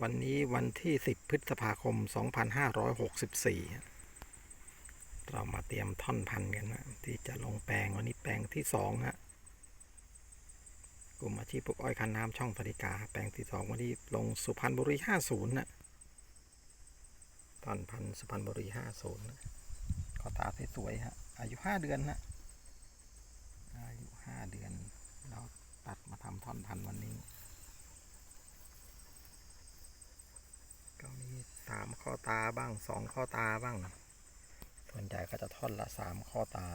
วันนี้วันที่ 10 พฤษภาคม 2564 เรามาเตรียมท่อนพันกันนะที่จะลงแปลงวันนี้แปลงที่สองฮะกลุ่มอาชีพปลูกอ้อยคันน้ำช่องธริกา แปลงที่สองวันนี้ลงสุพรรณบุรี 50นะท่อนพันสุพรรณบุรี 50นะขอตาสวยๆฮะอายุ 5 เดือนนะอายุ 5 เดือน เราตัดมาทำท่อนพันวันนี้ ก็มีสามข้อตาบ้างสองข้อตาบ้าง ส่วนใหญ่ก็จะท่อนละสามข้อตา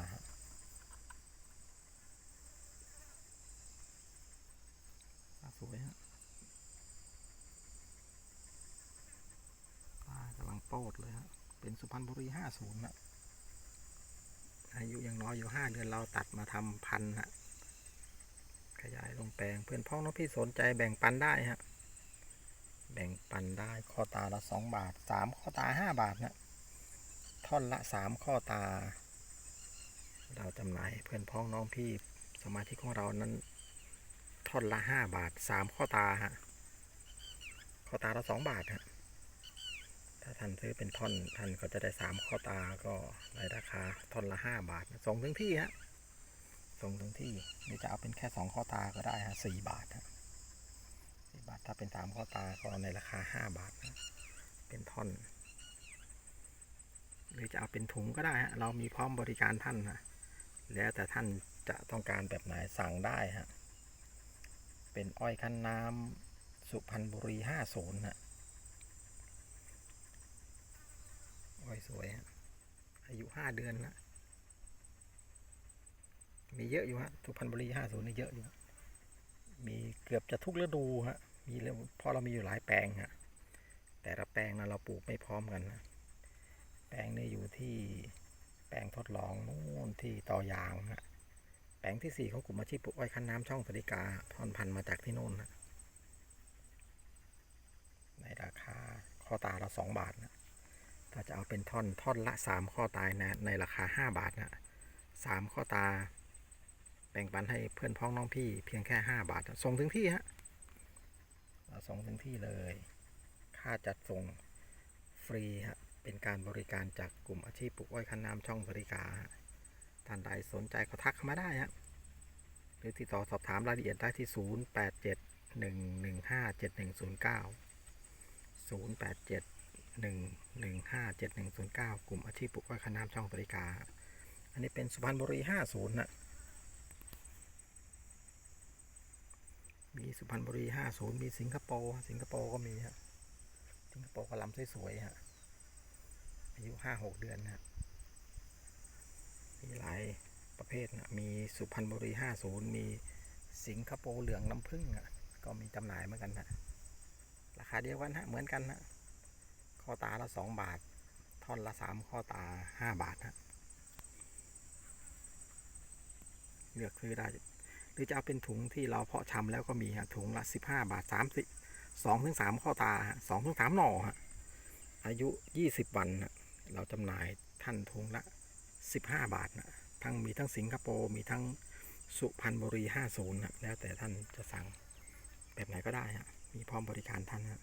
สวยฮะตากำลังโปดเลยฮะ เป็นสุพรรณบุรีห้าศูนย์นะอายุยังน้อยอยู่ห้าเดือนเราตัดมาทำพันฮะ ขยายลงแปลงเพื่อนพ้องน้องพี่สนใจแบ่งปันได้ฮะ แบ่งปันได้ข้อตาละสองบาทสามข้อตาห้าบาทนะท่อนละสามข้อตา เราจำหน่ายเพื่อนพ้องน้องพี่สมาชิกของเรานั้น ท่อนละห้าบาทสามข้อตาฮะข้อตาละสองบาทฮะถ้าท่านซื้อเป็นท่อนท่านก็จะได้สามข้อตาก็ในราคาท่อนละห้าบาทส่งถึงที่ฮะส่งถึงที่หรือจะเอาเป็นแค่สองข้อตาก็ได้ฮะสี่บาทฮะ บาทถ้าเป็นสามข้อตาก็ในราคาห้าบาทนะเป็นท่อน หรือจะเอาเป็นถุงก็ได้ฮะเรามีพร้อมบริการท่านนะแล้วแต่ท่านจะต้องการแบบไหนสั่งได้ฮะเป็นอ้อยคั้นน้ำสุพรรณบุรีห้าศูนย์ฮะอ้อยสวยฮะอายุห้าเดือนนะมีเยอะอยู่ฮะสุพรรณบุรีห้าศูนย์นี่เยอะอยู่ มีเกือบจะทุกฤดูฮะมีเพราะเรามีอยู่หลายแปลงฮะแต่ละแปลงนะเราปลูกไม่พร้อมกันนะแปลงนี้อยู่ที่แปลงทดลองนู่นที่ต่อยางฮะแปลงที่สี่ของกลุ่มอาชีพปลูกอ้อยคั้นน้ำช่องสริกาท่อนพันธุ์มาจากที่โน่นนะในราคาข้อตาละสองบาทนะถ้าจะเอาเป็นท่อนท่อนละสามข้อตายนะในราคาห้าบาทนะสามข้อตา แบ่งปันให้เพื่อนพ้องน้องพี่เพียงแค่ 5 บาท ส่งถึงที่ฮะส่งถึงที่เลย ค่าจัดส่งฟรีฮะเป็นการบริการจากกลุ่มอาชีพปลูกอ้อยคันน้ำช่องบริการท่านใดสนใจก็ทักเข้ามาได้ฮะหรือติดต่อสอบถามรายละเอียดได้ที่ 0 8 7 1 1 5 7 1 0 9 0 8 7 1 1 5 7 1 0 9 กลุ่มอาชีพปลูกอ้อยคันน้ำช่องบริการอันนี้เป็นสุพรรณบุรี 50นะ มีสุพรรณบุรี50มีสิงคโปร์สิงคโปร์ก็มีฮะสิงคโปร์ก็ลำสวยๆฮะอายุ5-6เดือนฮะมีหลายประเภทนะมีสุพรรณบุรี50มีสิงคโปร์เหลืองน้ำผึ้งอะก็มีจำหน่ายเหมือนกันฮะราคาเดียวกันฮะเหมือนกันฮะข้อตาละ2บาท ท่อนละ3ข้อตา5บาทฮะเลือกซื้อได้ รือจะเอาเป็นถุงที่เราเพาะชำแล้วก็มีฮะถุงละสิบห้าบาทสามสิสองถึงสามข้อตาสองถึงสามหน่อฮะอายุยี่สิบวันฮะเราจำหน่ายท่านถุงละสิบห้าบาทนะทั้งมีทั้งสิงคโปร์มีทั้งสุพรรณบุรีห้าศูนย์แล้วแต่ท่านจะสั่งแบบไหนก็ได้ฮะมีพร้อมบริการท่านฮะ